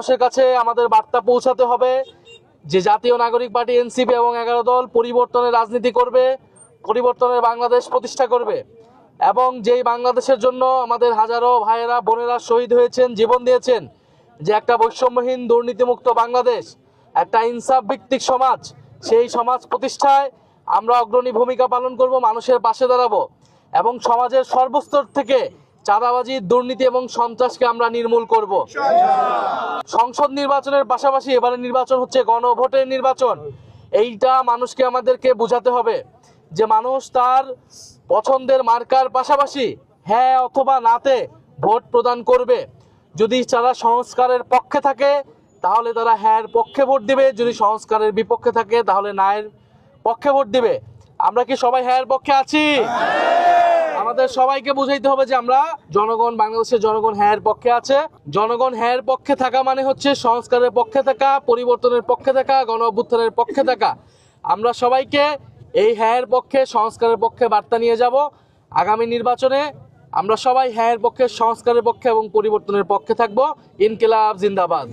মানুষের কাছে আমাদের বার্তা পৌঁছাতে হবে যে জাতীয় নাগরিক পার্টি, এনসিপি এবং এগারো দল পরিবর্তনের রাজনীতি করবে পরিবর্তনের বাংলাদেশ প্রতিষ্ঠা করবে। এবং যেই বাংলাদেশের জন্য আমাদের হাজারো ভাইয়েরা, বোনেরা শহীদ হয়েছেন, জীবন দিয়েছেন, যে একটা বৈষম্যহীন, দুর্নীতিমুক্ত বাংলাদেশ, একটা ইনসাফ ভিত্তিক সমাজ, সেই সমাজ প্রতিষ্ঠায় আমরা অগ্রণী ভূমিকা পালন করব, মানুষের পাশে দাঁড়াবো এবং সমাজের সর্বস্তর থেকে চাঁদাবাজি, দুর্নীতি এবং সন্ত্রাসকে আমরা নির্মূল করব। সংসদ নির্বাচনের পাশাপাশি এবারে নির্বাচন হচ্ছে গণভোটের নির্বাচন। এইটা মানুষকে আমাদেরকে বোঝাতে হবে যে মানুষ তার পছন্দের মার্কার পাশাপাশি হ্যাঁ অথবা নাতে ভোট প্রদান করবে। যদি তারা সংস্কারের পক্ষে থাকে, তাহলে তারা হ্যাঁ পক্ষে ভোট দিবে। যদি সংস্কারের বিপক্ষে থাকে, তাহলে নায়ের পক্ষে ভোট দিবে। আমরা কি সবাই হ্যাঁ পক্ষে আছি? আমাদের সবাইকে বুঝাইতে হবে যে আমরা জনগণ, বাংলাদেশের জনগণ হ্যাঁ পক্ষে আছে। জনগণ হ্যাঁ পক্ষে থাকা মানে হচ্ছে সংস্কারের পক্ষে থাকা, পরিবর্তনের পক্ষে থাকা গণ অভ্যুত্থানের পক্ষে থাকা। আমরা সবাইকে এই হ্যাঁ পক্ষে, সংস্কারের পক্ষে বার্তা নিয়ে যাব। আগামী নির্বাচনে আমরা সবাই হ্যাঁ পক্ষে, সংস্কারের পক্ষে এবং পরিবর্তনের পক্ষে থাকব। ইনকিলাব, জিন্দাবাদ।